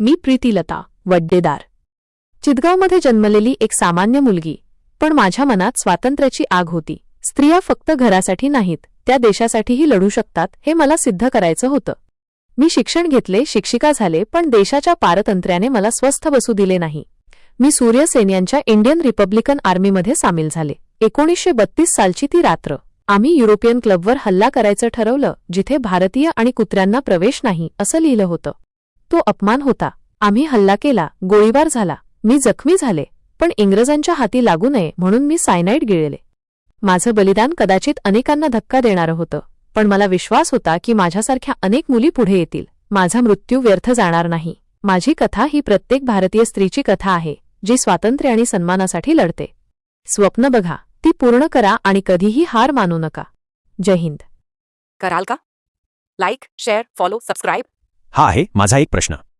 मी प्रीतीलता वड्डेदार. चितगावमध्ये जन्मलेली एक सामान्य मुलगी पण माझ्या मनात स्वातंत्र्याची आग होती. स्त्रिया फक्त घरासाठी नाहीत त्या देशासाठीही लढू शकतात हे मला सिद्ध करायचं होतं. मी शिक्षण घेतले शिक्षिका झाले पण देशाच्या पारतंत्र्याने मला स्वस्थ बसू दिले नाही. मी सूर्यसेन यांच्या इंडियन रिपब्लिकन आर्मीमध्ये सामील झाले. एकोणीसशे बत्तीस सालची ती रात्र. आम्ही युरोपियन क्लबवर हल्ला करायचं ठरवलं जिथे भारतीय आणि कुत्र्यांना प्रवेश नाही असं लिहिलं होतं. तो अपमान होता. आम्ही हल्ला केला गोळीबार झाला. मी जखमी झाले पण इंग्रजांच्या हाती लागू नये म्हणून मी सायनाईड गिळले. माझं बलिदान कदाचित अनेकांना धक्का देणारं होतं पण मला विश्वास होता की माझ्यासारख्या अनेक मुली पुढे येतील. माझा मृत्यू व्यर्थ जाणार नाही. माझी कथा ही प्रत्येक भारतीय स्त्रीची कथा आहे जी स्वातंत्र्य आणि सन्मानासाठी लढते. स्वप्न बघा ती पूर्ण करा आणि कधीही हार मानू नका. जय हिंद. कराल का? Like share follow subscribe. हा आहे माझा एक प्रश्न.